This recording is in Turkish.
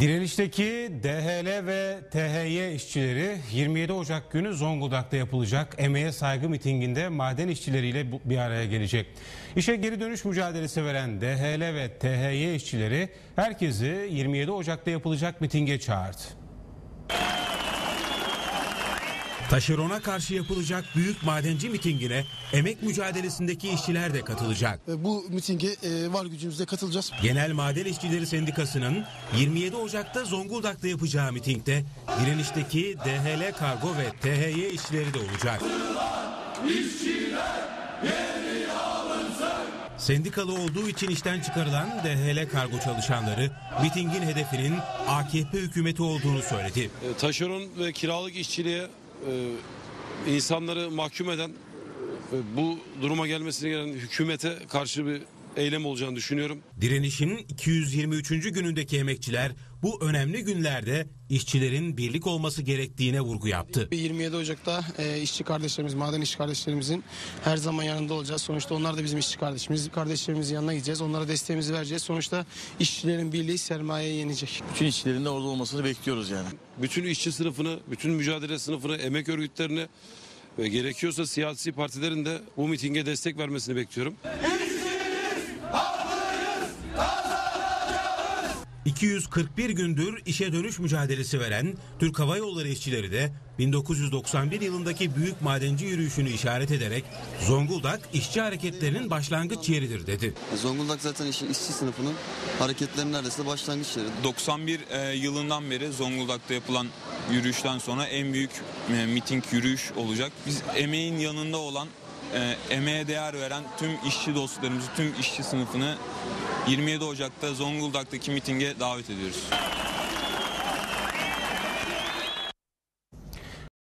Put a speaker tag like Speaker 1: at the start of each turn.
Speaker 1: Direnişteki DHL ve THY işçileri 27 Ocak günü Zonguldak'ta yapılacak emeğe saygı mitinginde maden işçileriyle bir araya gelecek. İşe geri dönüş mücadelesi veren DHL ve THY işçileri herkesi 27 Ocak'ta yapılacak mitinge çağırdı. Taşerona karşı yapılacak büyük madenci mitingine emek mücadelesindeki işçiler de katılacak.
Speaker 2: Bu mitinge e, var gücümüzle katılacağız.
Speaker 1: Genel Maden İşçileri Sendikası'nın 27 Ocak'ta Zonguldak'ta yapacağı mitingde direnişteki DHL Kargo ve THY işçileri de olacak. Sendikalı olduğu için işten çıkarılan DHL kargo çalışanları mitingin hedefinin AKP hükümeti olduğunu söyledi.
Speaker 3: E, taşeron ve kiralık işçiliğe insanları mahkum eden e, bu duruma gelmesine gelen hükümete karşı bir eylem olacağını düşünüyorum.
Speaker 1: Direnişin 223. günündeki emekçiler bu önemli günlerde işçilerin birlik olması gerektiğine vurgu yaptı.
Speaker 2: 27 Ocak'ta e, işçi kardeşlerimiz, maden işçi kardeşlerimizin her zaman yanında olacağız. Sonuçta onlar da bizim işçi kardeşimiz. Kardeşlerimizin yanına gideceğiz. Onlara desteğimizi vereceğiz. Sonuçta işçilerin birliği sermayeyi yenecek.
Speaker 4: bütün işçilerin de orada olmasını bekliyoruz yani.
Speaker 3: Bütün işçi sınıfını, bütün mücadele sınıfını, emek örgütlerini ve gerekiyorsa siyasi partilerin de bu mitinge destek vermesini bekliyorum.
Speaker 1: 241 gündür işe dönüş mücadelesi veren Türk Hava Yolları işçileri de 1991 yılındaki büyük madenci yürüyüşünü işaret ederek Zonguldak işçi hareketlerinin başlangıç yeridir dedi.
Speaker 5: Zonguldak zaten işi- işçi sınıfının hareketlerinin neredeyse başlangıç yeri.
Speaker 6: 91 e, yılından beri Zonguldak'ta yapılan yürüyüşten sonra en büyük e, miting yürüyüş olacak. Biz emeğin yanında olan, e, emeğe değer veren tüm işçi dostlarımızı, tüm işçi sınıfını 27 Ocak'ta Zonguldak'taki mitinge davet ediyoruz.